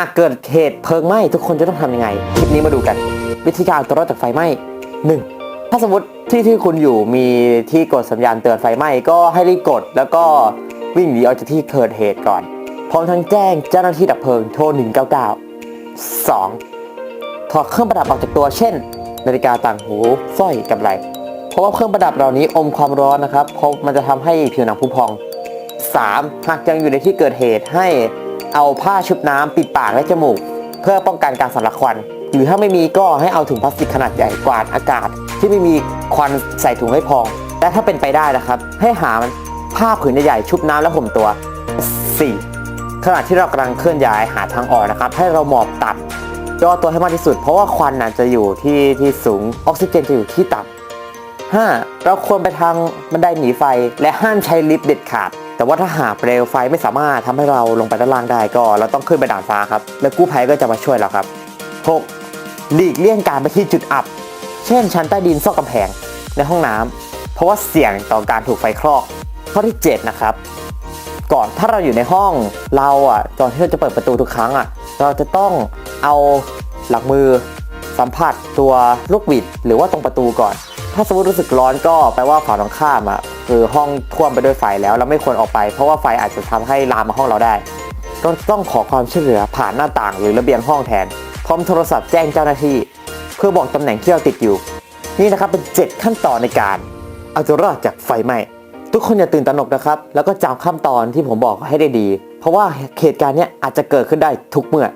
หากเกิดเหตุเพลิงไหม้ทุกคนจะต้องทำยังไง คลิปนี้มาดูกัน วิธีการเอาตัวรอดจากไฟไหม้ 1. ถ้าสมมติที่ที่คุณอยู่มีที่กดสัญญาณเตือนไฟไหม้ก็ให้รีบกด แล้วก็วิ่งหนีออกจากที่เกิดเหตุก่อน พร้อมทั้งแจ้งเจ้าหน้าที่ดับเพลิงโทร 199 2. ถอดเครื่องประดับออกจากตัวเช่น นาฬิกาต่างหูสร้อยกำไรเพราะว่าเครื่องประดับเหล่านี้อมความร้อนนะครับเพราะมันจะทำให้ผิวหนังผุพอง 3. หากยังอยู่ในที่เกิดเหตุให้ เอาผ้าชุบน้ำปิดปากและจมูก เพื่อป้องกันการสำลักควัน หรือถ้าไม่มีก็ให้เอาถุงพลาสติกขนาดใหญ่กวาดอากาศ ที่ไม่มีควันใส่ถุงให้พอง และถ้าเป็นไปได้นะครับ ให้หาผ้าผืนใหญ่ชุบน้ำและห่มตัว 4. ขณะที่เรากำลังเคลื่อนย้ายหาทางออกนะครับ ให้เราหมอบตัดย่อตัวให้มากที่สุด เพราะว่าควันน่ะจะอยู่ที่ที่สูงออกซิเจนจะอยู่ที่ต่ำ 5. เราควรไปทางบันไดหนีไฟและห้ามใช้ลิฟต์เด็ดขาด แต่ว่าถ้าหากเปลวไฟไม่สามารถทำให้เราลงไปด้านล่างได้ก็ เราต้องขึ้นไปด่านฟ้าครับ แล้วกู้ภัยก็จะมาช่วยเราครับ 6. หลีกเลี่ยงการไปที่จุดอับ เช่นชั้นใต้ดินซอกกำแพงในห้องน้ำเพราะว่าเสี่ยงต่อการถูกไฟคลอก ข้อที่ 7 นะครับ ก่อนถ้าเราอยู่ในห้องเราอะตอนที่เราจะเปิดประตูทุกครั้งอะ เราจะต้องเอาหลังมือสัมผัสตัวลูกบิด หรือว่าตรงประตูก่อน ถ้าสมมติรู้สึกร้อนก็แปลว่าฝั่งตรงข้ามอะ คือห้องท่วมไปด้วยไฟแล้วเราไม่ควรออกไป เพราะว่าไฟอาจจะทำให้ลามมาห้องเราได้ก็ต้องขอความช่วยเหลือผ่านหน้าต่างหรือระเบียงห้องแทน พร้อมโทรศัพท์แจ้งเจ้าหน้าที่ เพื่อบอกตำแหน่งที่เราติดอยู่ นี่นะครับเป็น 7 ขั้นตอนในการเอาตัวรอดจากไฟไหม้ทุกคนอย่าตื่นตระหนกนะครับ แล้วก็จำขั้นตอนที่ผมบอกให้ได้ดี เพราะว่าเหตุการณ์นี้อาจจะเกิดขึ้นได้ทุกเมื่อ